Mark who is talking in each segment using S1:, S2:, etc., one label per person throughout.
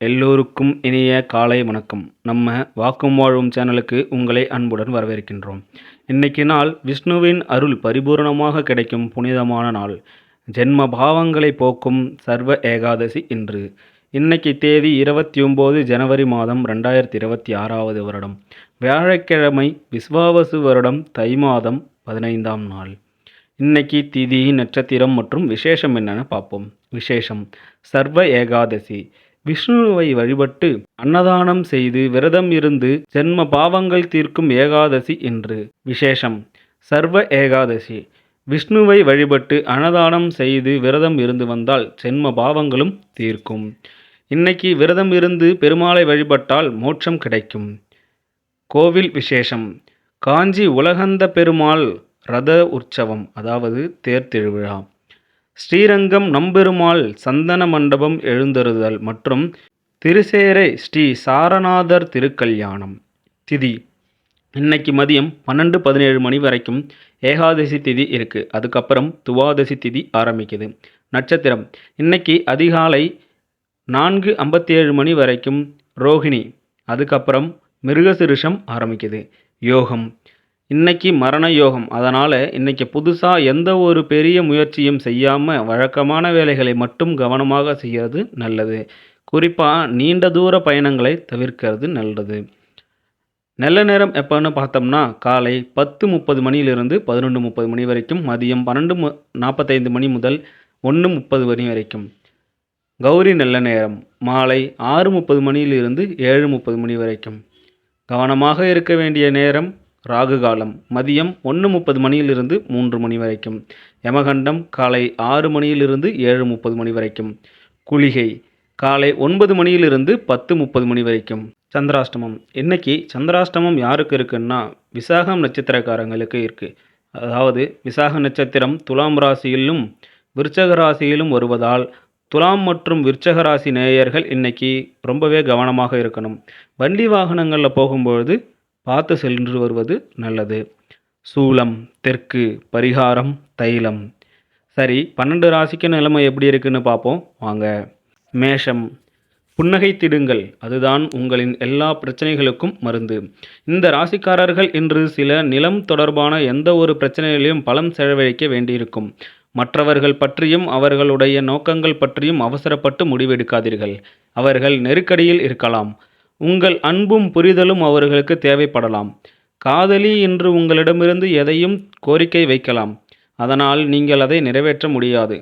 S1: எல்லோருக்கும் இனிய காலை வணக்கம். நம்ம வாக்கும் வாழும் சேனலுக்கு உங்களை அன்புடன் வரவேற்கின்றோம். இன்னைக்கு நாள் விஷ்ணுவின் அருள் பரிபூரணமாக கிடைக்கும் புனிதமான நாள். ஜென்ம பாவங்களை போக்கும் சர்வ ஏகாதசி இன்று. இன்னைக்கு தேதி இருபத்தி ஒம்பது ஜனவரி மாதம் ரெண்டாயிரத்தி இருபத்தி ஆறாவது வருடம். வியாழக்கிழமை விஸ்வாவசு வருடம் தை மாதம் பதினைந்தாம் நாள். இன்னைக்கு திதி நட்சத்திரம் மற்றும் விசேஷம் என்னென்னு பார்ப்போம். விசேஷம் சர்வ ஏகாதசி. விஷ்ணுவை வழிபட்டு அன்னதானம் செய்து விரதம் இருந்து ஜென்ம பாவங்கள் தீர்க்கும் ஏகாதசி என்று. விசேஷம். சர்வ ஏகாதசி. விஷ்ணுவை வழிபட்டு அன்னதானம் செய்து விரதம் இருந்து வந்தால் ஜென்ம பாவங்களும் தீர்க்கும். இன்னைக்கு விரதம் இருந்து பெருமாளை வழிபட்டால் மோட்சம் கிடைக்கும். கோவில் விசேஷம். காஞ்சி உலகந்த பெருமாள் ரத உற்சவம் அதாவது தேர் திருவிழா. ஸ்ரீரங்கம் நம்பெருமாள் சந்தன மண்டபம் எழுந்தருதல் மற்றும் திருசேரை ஸ்ரீ சாரநாதர் திருக்கல்யாணம். திதி. இன்னைக்கு மதியம் பன்னெண்டு பதினேழு மணி வரைக்கும் ஏகாதசி திதி இருக்குது அதுக்கப்புறம் துவாதசி திதி ஆரம்பிக்குது. நட்சத்திரம். இன்னைக்கு அதிகாலை நான்கு ஐம்பத்தி ஏழு மணி வரைக்கும் ரோகிணி. அதுக்கப்புறம் மிருகசிருஷம் ஆரம்பிக்குது. யோகம். இன்னைக்கு மரண யோகம் அதனால் இன்னைக்கு புதுசாக எந்த ஒரு பெரிய முயற்சியும் செய்யாமல் வழக்கமான வேலைகளை மட்டும் கவனமாக செய்கிறது நல்லது. குறிப்பாக நீண்ட தூர பயணங்களை தவிர்க்கிறது நல்லது. நல்ல நேரம் எப்போன்னு பார்த்தோம்னா காலை பத்து முப்பது மணியிலிருந்து பதினொன்று முப்பது மணி வரைக்கும் மதியம் பன்னெண்டு மு நாற்பத்தைந்து மணி முதல் ஒன்று முப்பது மணி வரைக்கும். கௌரி நல்ல நேரம் மாலை ஆறு முப்பது மணியிலிருந்து ஏழு முப்பது மணி வரைக்கும். கவனமாக இருக்க வேண்டிய நேரம் ராகு காலம். மதியம் ஒன்று முப்பது மணியிலிருந்து மூன்று மணி வரைக்கும். யமகண்டம் காலை ஆறு மணியிலிருந்து ஏழு முப்பது மணி வரைக்கும். குளிகை காலை ஒன்பது மணியிலிருந்து பத்து முப்பது மணி வரைக்கும். சந்திராஷ்டமம். இன்னைக்கு சந்திராஷ்டமம் யாருக்கு இருக்குன்னா விசாகம் நட்சத்திரக்காரங்களுக்கு இருக்குது அதாவது விசாக நட்சத்திரம் துலாம் ராசியிலும் விருச்சக ராசியிலும் வருவதால் துலாம் மற்றும் விருச்சக ராசி நேயர்கள் இன்னைக்கு ரொம்பவே கவனமாக இருக்கணும். வண்டி வாகனங்களில் போகும்பொழுது பார்த்து சென்று வருவது நல்லது. சூலம் தெற்கு பரிகாரம் தைலம். சரி பன்னெண்டு ராசிக்கு நிலைமை எப்படி இருக்குன்னு பார்ப்போம். வாங்க. மேஷம். புன்னகைத்திடுங்கள். அதுதான் உங்களின் எல்லா பிரச்சனைகளுக்கும் மருந்து. இந்த ராசிக்காரர்கள் இன்று சில நிலம் தொடர்பான எந்த ஒரு பிரச்சனைகளையும் பலம் செலவழிக்க வேண்டியிருக்கும். மற்றவர்கள் பற்றியும் அவர்களுடைய நோக்கங்கள் பற்றியும் அவசரப்பட்டு முடிவெடுக்காதீர்கள். அவர்கள் நெருக்கடியில் இருக்கலாம். உங்கள் அன்பும் புரிதலும் அவர்களுக்கு தேவைப்படலாம். காதலி இன்று உங்களிடமிருந்து எதையும் கோரிக்கை வைக்கலாம். அதனால் நீங்கள் அதை நிறைவேற்ற முடியாது.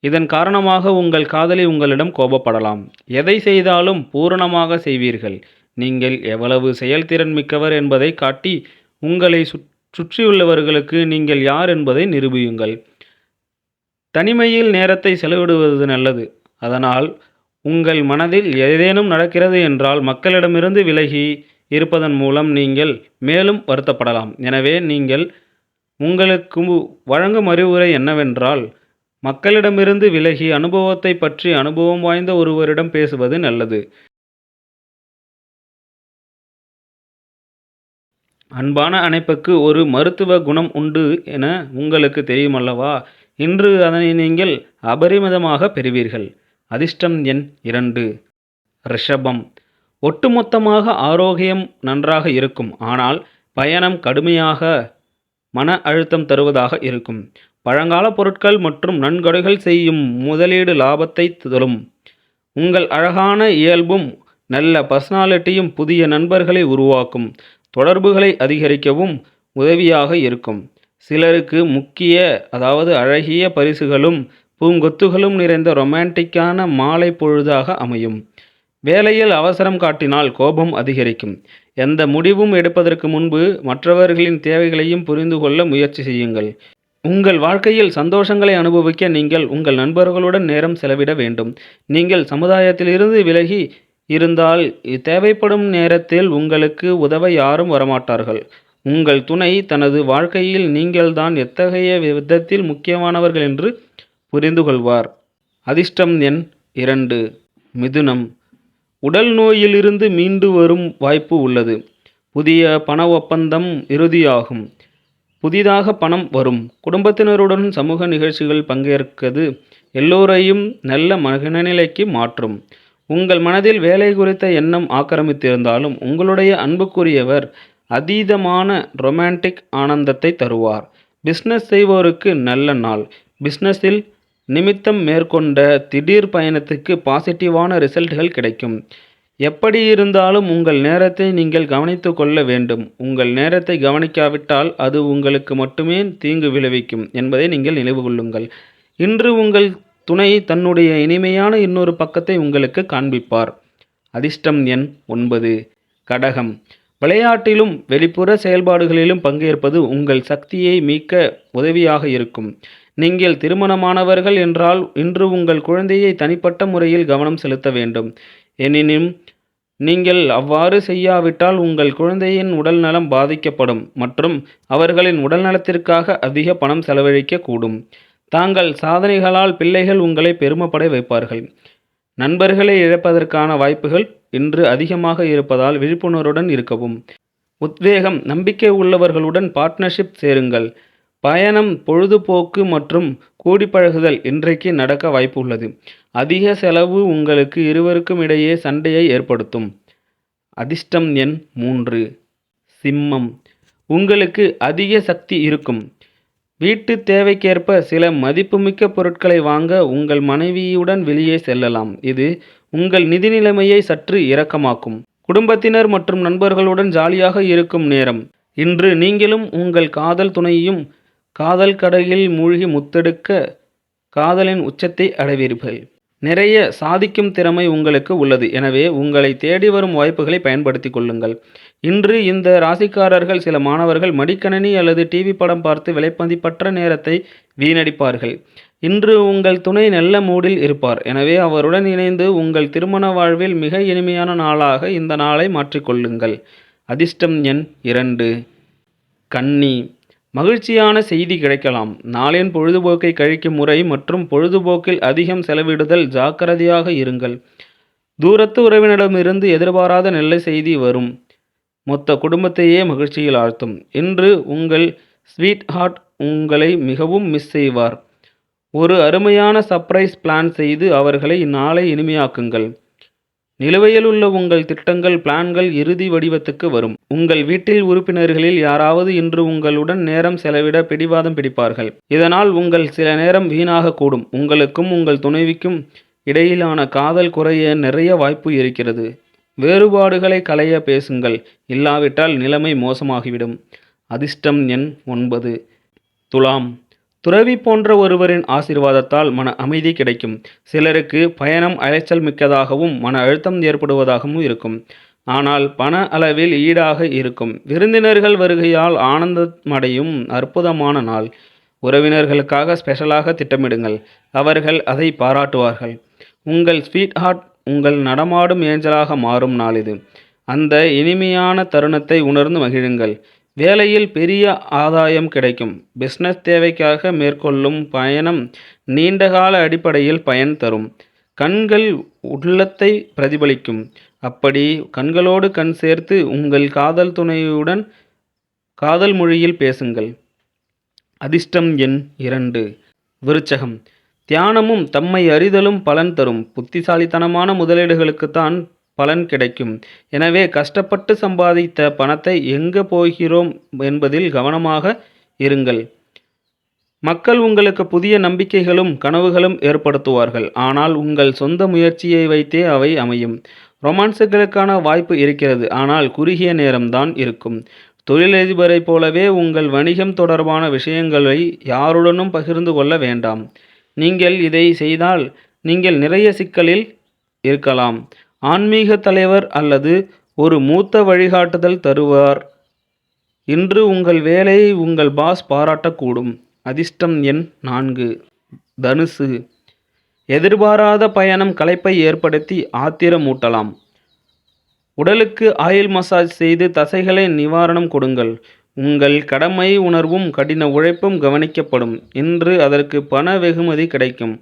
S1: இதன் காரணமாக உங்கள் காதலி உங்களிடம் கோபப்படலாம். எதை செய்தாலும் பூரணமாக செய்வீர்கள். நீங்கள் எவ்வளவு செயல்திறன் மிக்கவர் என்பதை காட்டி உங்களை சுற் சுற்றியுள்ளவர்களுக்கு நீங்கள் யார் என்பதை நிரூபியுங்கள். தனிமையில் நேரத்தை செலவிடுவது நல்லது. அதனால் உங்கள் மனதில் ஏதேனும் நடக்கிறது என்றால் மக்களிடமிருந்து விலகி இருப்பதன் மூலம் நீங்கள் மேலும் வருத்தப்படலாம். எனவே நீங்கள் உங்களுக்கு வழங்கும் அறிவுரை என்னவென்றால் மக்களிடமிருந்து விலகி அனுபவத்தை பற்றி அனுபவம் வாய்ந்த ஒருவரிடம் பேசுவது நல்லது. அன்பான அணைப்புக்கு ஒரு மருத்துவ குணம் உண்டு என உங்களுக்கு தெரியுமல்லவா? இன்று அதனை நீங்கள் அபரிமிதமாக பெறுவீர்கள். அதிர்ஷ்டம் எண் இரண்டு. ரிஷபம். ஒட்டுமொத்தமாக ஆரோக்கியம் நன்றாக இருக்கும். ஆனால் பயணம் கடுமையாக மன அழுத்தம் தருவதாக இருக்கும். பழங்கால பொருட்கள் மற்றும் நன்கொடைகள் செய்யும் முதலீடு லாபத்தை தரும். உங்கள் அழகான இயல்பும் நல்ல பர்சனாலிட்டியும் புதிய நண்பர்களை உருவாக்கும். தொடர்புகளை அதிகரிக்கவும் உதவியாக இருக்கும். சிலருக்கு முக்கிய அதாவது அழகிய பரிசுகளும் பூங்கொத்துகளும் நிறைந்த ரொமான்டிக்கான மாலை பொழுதாக அமையும். வேலையில் அவசரம் காட்டினால் கோபம் அதிகரிக்கும். எந்த முடிவும் எடுப்பதற்கு முன்பு மற்றவர்களின் தேவைகளையும் புரிந்து கொள்ள முயற்சி செய்யுங்கள். உங்கள் வாழ்க்கையில் சந்தோஷங்களை அனுபவிக்க நீங்கள் உங்கள் நண்பர்களுடன் நேரம் செலவிட வேண்டும். நீங்கள் சமுதாயத்திலிருந்து விலகி இருந்தால் தேவைப்படும் நேரத்தில் உங்களுக்கு உதவ யாரும் வரமாட்டார்கள். உங்கள் துணை தனது வாழ்க்கையில் நீங்கள்தான் எத்தகைய விதத்தில் முக்கியமானவர்கள் என்று புரிந்து கொள்வார் அதிர்ஷ்டம் எண் இரண்டு. மிதுனம். உடல் நோயிலிருந்து மீண்டு வரும் வாய்ப்பு உள்ளது. புதிய பண ஒப்பந்தம் இறுதியாகும். புதிதாக பணம் வரும். குடும்பத்தினருடன் சமூக நிகழ்ச்சிகள் பங்கேற்கது எல்லோரையும் நல்ல மனநிலைக்கு மாற்றும். உங்கள் மனதில் வேலை குறித்த எண்ணம் ஆக்கிரமித்திருந்தாலும் உங்களுடைய அன்புக்குரியவர் அதீதமான ரொமான்டிக் ஆனந்தத்தை தருவார். பிஸ்னஸ் செய்வோருக்கு நல்ல நாள். பிஸ்னஸில் நிமித்தம் மேற்கொண்ட திடீர் பயணத்துக்கு பாசிட்டிவான ரிசல்ட்கள் கிடைக்கும். எப்படி இருந்தாலும் உங்கள் நேரத்தை நீங்கள் கவனித்து கொள்ள வேண்டும். உங்கள் நேரத்தை கவனிக்காவிட்டால் அது உங்களுக்கு மட்டுமே தீங்கு விளைவிக்கும் என்பதை நீங்கள் நினைவு கொள்ளுங்கள். இன்று உங்கள் துணை தன்னுடைய இனிமையான இன்னொரு பக்கத்தை உங்களுக்கு காண்பிப்பார். அதிர்ஷ்டம் எண் ஒன்பது. கடகம். விளையாட்டிலும் வெளிப்புற செயல்பாடுகளிலும் பங்கேற்பது உங்கள் சக்தியை மீட்க உதவியாக இருக்கும். நீங்கள் திருமணமானவர்கள் என்றால் இன்று உங்கள் குழந்தையை தனிப்பட்ட முறையில் கவனம் செலுத்த வேண்டும். எனினும் நீங்கள் அவ்வாறு செய்யாவிட்டால் உங்கள் குழந்தையின் உடல்நலம் பாதிக்கப்படும் மற்றும் அவர்களின் உடல்நலத்திற்காக அதிக பணம் செலவழிக்க கூடும் தாங்கள் சாதனைகளால் பிள்ளைகள் உங்களை பெருமப்பட வைப்பார்கள். நண்பர்களை இழப்பதற்கான வாய்ப்புகள் இன்று அதிகமாக இருப்பதால் விழிப்புணர்வுடன் இருக்கவும். உத்வேகம் நம்பிக்கை உள்ளவர்களுடன் பார்ட்னர்ஷிப் சேருங்கள். பயணம் பொழுதுபோக்கு மற்றும் கூடிப்பழகுதல் இன்றைக்கு நடக்க வாய்ப்பு உள்ளது அதிக செலவு உங்களுக்கு இருவருக்கும் இடையே சண்டையை ஏற்படுத்தும். அதிர்ஷ்டம் எண் மூன்று. சிம்மம். உங்களுக்கு அதிக சக்தி இருக்கும். வீட்டு தேவைக்கேற்ப சில மதிப்புமிக்க பொருட்களை வாங்க உங்கள் மனைவியுடன் வெளியே செல்லலாம். இது உங்கள் நிதி நிலைமையை சற்று இரக்கமாக்கும். குடும்பத்தினர் மற்றும் நண்பர்களுடன் ஜாலியாக இருக்கும் நேரம். இன்று நீங்களும் உங்கள் காதல் துணையையும் காதல் கடலில் மூழ்கி முத்தெடுக்க காதலின் உச்சத்தை அடைவீர்கள். நிறைய சாதிக்கும் திறமை உங்களுக்கு உள்ளது. எனவே உங்களை தேடி வரும் வாய்ப்புகளை பயன்படுத்தி கொள்ளுங்கள். இன்று இந்த ராசிக்காரர்கள் சில மாணவர்கள் மடிக்கணினி அல்லது டிவி படம் பார்த்து விலைப்பதிப்பற்ற நேரத்தை வீணடிப்பார்கள். இன்று உங்கள் துணை நல்ல மூடில் இருப்பார். எனவே அவருடன் இணைந்து உங்கள் திருமண வாழ்வில் மிக இனிமையான நாளாக இந்த நாளை மாற்றிக்கொள்ளுங்கள் அதிர்ஷ்டம் எண் இரண்டு. கன்னி. மகிழ்ச்சியான செய்தி கிடைக்கலாம். நாளின் பொழுதுபோக்கை கழிக்கும் முறை மற்றும் பொழுதுபோக்கில் அதிகம் செலவிடுதல் ஜாக்கிரதையாக இருங்கள். தூரத்து உறவினரிடமிருந்து எதிர்பாராத நல்ல செய்தி வரும். மொத்த குடும்பத்தையே மகிழ்ச்சியில் ஆழ்த்தும். இன்று உங்கள் ஸ்வீட் ஹார்ட் உங்களை மிகவும் மிஸ் செய்வார். ஒரு அருமையான சர்ப்ரைஸ் பிளான் செய்து அவர்களை இந்நாளை இனிமையாக்குங்கள். நிலுவையில் உள்ள உங்கள் திட்டங்கள் பிளான்கள் இறுதி வடிவத்துக்கு வரும். உங்கள் வீட்டில் உறுப்பினர்களில் யாராவது இன்று உங்களுடன் நேரம் செலவிட பிடிவாதம் பிடிப்பார்கள். இதனால் உங்கள் சில நேரம் வீணாக கூடும் உங்களுக்கும் உங்கள் துணைவிக்கும் இடையிலான காதல் குறைய நிறைய வாய்ப்பு இருக்கிறது. வேறுபாடுகளை களைய பேசுங்கள். இல்லாவிட்டால் நிலைமை மோசமாகிவிடும். அதிர்ஷ்டம் எண் ஒன்பது. துலாம். துறவி போன்ற ஒருவரின் ஆசீர்வாதத்தால் மன அமைதி கிடைக்கும். சிலருக்கு பயணம் அலைச்சல் மிக்கதாகவும் மன அழுத்தம் ஏற்படுவதாகவும் இருக்கும். ஆனால் பண அளவில் ஈடாக இருக்கும். விருந்தினர்கள் வருகையால் ஆனந்தமடையும் அற்புதமான நாள். உறவினர்களுக்காக ஸ்பெஷலாக திட்டமிடுங்கள். அவர்கள் அதை பாராட்டுவார்கள். உங்கள் ஸ்வீட் ஹார்ட் உங்கள் நடமாடும் ஏஞ்சலாக மாறும் நாள் இது. அந்த இனிமையான தருணத்தை உணர்ந்து மகிழுங்கள். வேலையில் பெரிய ஆதாயம் கிடைக்கும். பிஸ்னஸ் தேவைக்காக மேற்கொள்ளும் பயணம் நீண்டகால அடிப்படையில் பயன் தரும். கண்கள் உள்ளத்தை பிரதிபலிக்கும். அப்படி கண்களோடு கண் சேர்த்து உங்கள் காதல் துணையுடன் காதல் மொழியில் பேசுங்கள். அதிர்ஷ்டம் எண் இரண்டு. விருச்சகம். தியானமும் தம்மை அறிதலும் பலன் தரும். புத்திசாலித்தனமான முதலீடுகளுக்குத்தான் பலன் கிடைக்கும். எனவே கஷ்டப்பட்டு சம்பாதித்த பணத்தை எங்கே போகிறோம் என்பதில் கவனமாக இருங்கள். மக்கள் உங்களுக்கு புதிய நம்பிக்கைகளும் கனவுகளும் ஏற்படுத்துவார்கள். ஆனால் உங்கள் சொந்த முயற்சியை வைத்தே அவை அமையும். ரொமான்ஸுகளுக்கான வாய்ப்பு இருக்கிறது. ஆனால் குறுகிய நேரம்தான் இருக்கும். தொழிலதிபரைப் போலவே உங்கள் வணிகம் தொடர்பான விஷயங்களை யாருடனும் பகிர்ந்து கொள்ள வேண்டாம். நீங்கள் இதை செய்தால் நீங்கள் நிறைய சிக்கலில் இருக்கலாம். ஆன்மீக தலைவர் அல்லது ஒரு மூத்த வழிகாட்டுதல் தருவார். இன்று உங்கள் வேலையை உங்கள் பாஸ் பாராட்டக்கூடும். அதிர்ஷ்டம் எண் நான்கு. தனுசு. எதிர்பாராத பயணம் களைப்பை ஏற்படுத்தி ஆத்திரமூட்டலாம் உடலுக்கு ஆயில் மசாஜ் செய்து தசைகளை நிவாரணம் கொடுங்கள். உங்கள் கடமை உணர்வும் கடின உழைப்பும் கவனிக்கப்படும். இன்று அதற்கு பண வெகுமதி கிடைக்கும்.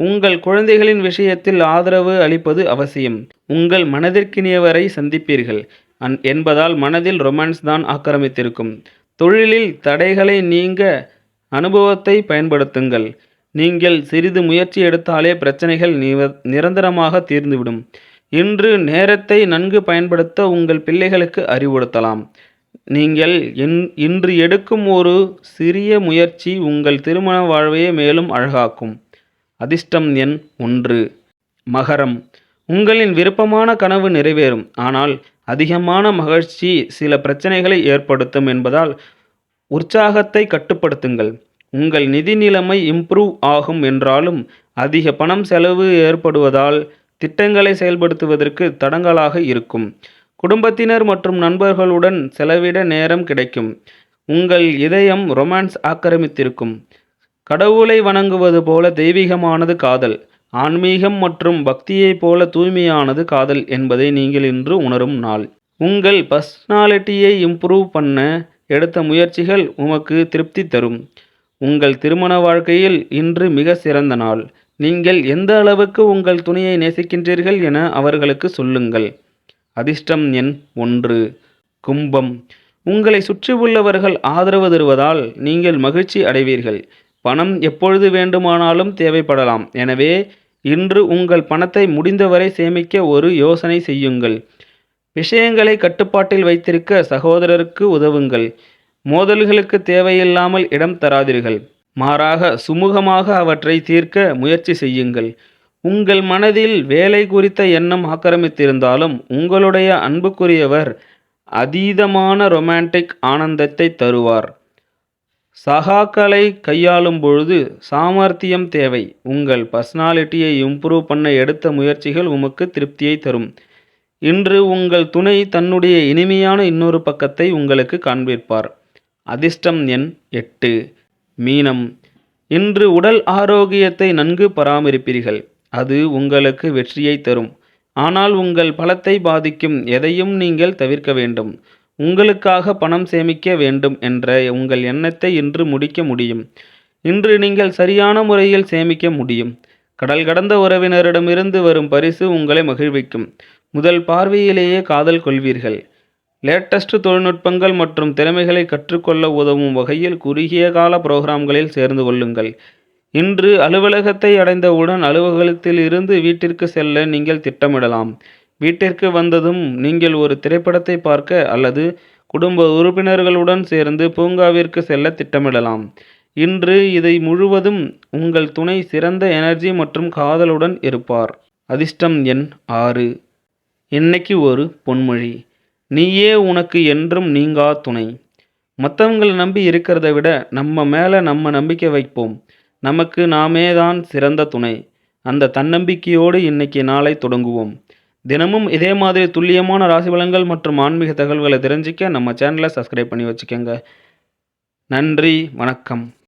S1: உங்கள் குழந்தைகளின் விஷயத்தில் ஆதரவு அளிப்பது அவசியம். உங்கள் மனதிற்கினியவரை சந்திப்பீர்கள். அன் என்பதால் மனதில் ரொமான்ஸ் தான் ஆக்கிரமித்திருக்கும். தொழிலில் தடைகளை நீங்க அனுபவத்தை பயன்படுத்துங்கள். நீங்கள் சிறிது முயற்சி எடுத்தாலே பிரச்சனைகள் நிவ நிரந்தரமாக தீர்ந்துவிடும். இன்று நேரத்தை நன்கு பயன்படுத்த உங்கள் பிள்ளைகளுக்கு அறிவுறுத்தலாம். நீங்கள் இன் இன்று எடுக்கும் ஒரு சிறிய முயற்சி உங்கள் திருமண வாழ்வையே மேலும் அழகாக்கும். அதிர்ஷ்டம் எண் ஒன்று. மகரம். உங்களின் விருப்பமான கனவு நிறைவேறும். ஆனால் அதிகமான மகிழ்ச்சி சில பிரச்சனைகளை ஏற்படுத்தும் என்பதால் உற்சாகத்தை கட்டுப்படுத்துங்கள். உங்கள் நிதி நிலைமை இம்ப்ரூவ் ஆகும் என்றாலும் அதிக பணம் செலவு ஏற்படுவதால் திட்டங்களை செயல்படுத்துவதற்கு தடங்கலாக இருக்கும். குடும்பத்தினர் மற்றும் நண்பர்களுடன் செலவிட நேரம் கிடைக்கும். உங்கள் இதயம் ரொமான்ஸ் ஆக்கிரமித்திருக்கும். கடவுளை வணங்குவது போல தெய்வீகமானது காதல் ஆன்மீகம் மற்றும் பக்தியைப் போல தூய்மையானது காதல் என்பதை நீங்கள் இன்று உணரும் நாள். உங்கள் பர்சனாலிட்டியை இம்ப்ரூவ் பண்ண எடுத்த முயற்சிகள் உமக்கு திருப்தி தரும். உங்கள் திருமண வாழ்க்கையில் இன்று மிக சிறந்த நாள். நீங்கள் எந்த அளவுக்கு உங்கள் துணையை நேசிக்கின்றீர்கள் என அவர்களுக்கு சொல்லுங்கள். அதிர்ஷ்டம் எண் ஒன்று. கும்பம். உங்களை சுற்றி உள்ளவர்கள் ஆதரவு தருவதால் நீங்கள் மகிழ்ச்சி அடைவீர்கள். பணம் எப்பொழுது வேண்டுமானாலும் தேவைப்படலாம். எனவே இன்று உங்கள் பணத்தை முடிந்தவரை சேமிக்க ஒரு யோசனை செய்யுங்கள். விஷயங்களை கட்டுப்பாட்டில் வைத்திருக்க சகோதரருக்கு உதவுங்கள். மோதல்களுக்கு தேவையில்லாமல் இடம் தராதீர்கள். மாறாக சுமூகமாக அவற்றை தீர்க்க முயற்சி செய்யுங்கள். உங்கள் மனதில் வேலை குறித்த எண்ணம் ஆக்கிரமித்திருந்தாலும் உங்களுடைய அன்புக்குரியவர் அதீதமான ரொமான்டிக் ஆனந்தத்தை தருவார். சகாக்களை கையாளும் பொழுது சாமர்த்தியம் தேவை. உங்கள் பர்சனாலிட்டியை இம்ப்ரூவ் பண்ண எடுத்த முயற்சிகள் உமக்கு திருப்தியை தரும். இன்று உங்கள் துணை தன்னுடைய இனிமையான இன்னொரு பக்கத்தை உங்களுக்கு காண்பிப்பார். அதிர்ஷ்டம் எண் எட்டு. மீனம். இன்று உடல் ஆரோக்கியத்தை நன்கு பராமரிப்பீர்கள். அது உங்களுக்கு வெற்றியை தரும். ஆனால் உங்கள் பலத்தை பாதிக்கும். எதையும் நீங்கள் தவிர்க்க வேண்டும். உங்களுக்காக பணம் சேமிக்க வேண்டும் என்ற உங்கள் எண்ணத்தை இன்று முடிக்க முடியும். இன்று நீங்கள் சரியான முறையில் சேமிக்க முடியும். கடல் கடந்த உறவினரிடமிருந்து வரும் பரிசு உங்களை மகிழ்விக்கும். முதல் பார்வையிலேயே காதல் கொள்வீர்கள். லேட்டஸ்ட் தொழில்நுட்பங்கள் மற்றும் திறமைகளை கற்றுக்கொள்ள உதவும் வகையில் குறுகிய கால புரோகிராம்களில் சேர்ந்து கொள்ளுங்கள். இன்று அலுவலகத்தை அடைந்தவுடன் அலுவலகத்தில் இருந்து வீட்டிற்கு செல்ல நீங்கள் திட்டமிடலாம். வீட்டிற்கு வந்ததும் நீங்கள் ஒரு திரைப்படத்தை பார்க்க அல்லது குடும்ப உறுப்பினர்களுடன் சேர்ந்து பூங்காவிற்கு செல்ல திட்டமிடலாம். இன்று இதை முழுவதும் உங்கள் துணை சிறந்த எனர்ஜி மற்றும் காதலுடன் இருப்பார். அதிர்ஷ்டம் எண் ஆறு. இன்னைக்கு ஒரு பொன்மொழி. நீயே உனக்கு என்றும் நீங்கா துணை. மற்றவங்களை நம்பி இருக்கிறத விட நம்ம மேலே நம்ம நம்பிக்கை வைப்போம். நமக்கு நாமே தான் சிறந்த துணை. அந்த தன்னம்பிக்கையோடு இன்னைக்கு நாளை தொடங்குவோம். தினமும் இதே மாதிரி துல்லியமான ராசி பலன்கள் மற்றும் ஆன்மீக தகவல்களை தெரிஞ்சிக்க நம்ம சேனலை சப்ஸ்கிரைப் பண்ணி வச்சுக்கோங்க. நன்றி வணக்கம்.